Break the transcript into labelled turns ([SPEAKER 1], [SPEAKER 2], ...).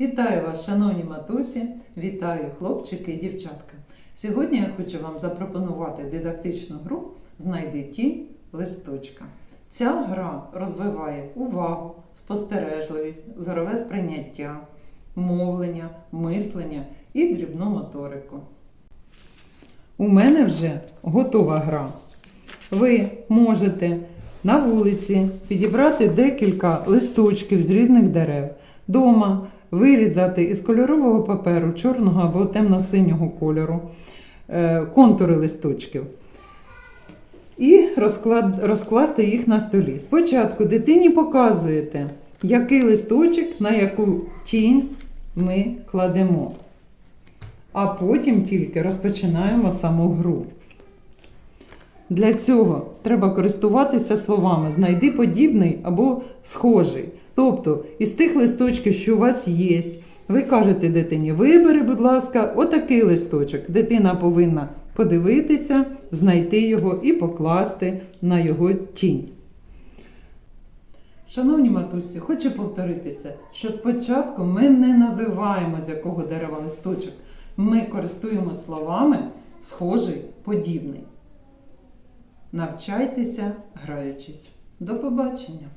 [SPEAKER 1] Вітаю вас, шановні матусі, вітаю хлопчики і дівчатка. Сьогодні я хочу вам запропонувати дидактичну гру Знайди тінь листочка. Ця гра розвиває увагу, спостережливість, зорове сприйняття, мовлення, мислення і дрібну моторику. У мене вже готова гра. Ви можете на вулиці підібрати декілька листочків з різних дерев. Дома вирізати із кольорового паперу чорного або темно-синього кольору е, контури листочків і розклад, розкласти їх на столі. Спочатку дитині показуєте, який листочок на яку тінь ми кладемо. А потім тільки розпочинаємо саму гру. Для цього треба користуватися словами знайди подібний або схожий. Тобто, із тих листочків, що у вас є, ви кажете дитині, вибери, будь ласка, отакий листочок. Дитина повинна подивитися, знайти його і покласти на його тінь. Шановні матусі, хочу повторитися, що спочатку ми не називаємо з якого дерева листочок. Ми користуємо словами схожий, подібний. Навчайтеся, граючись. До побачення!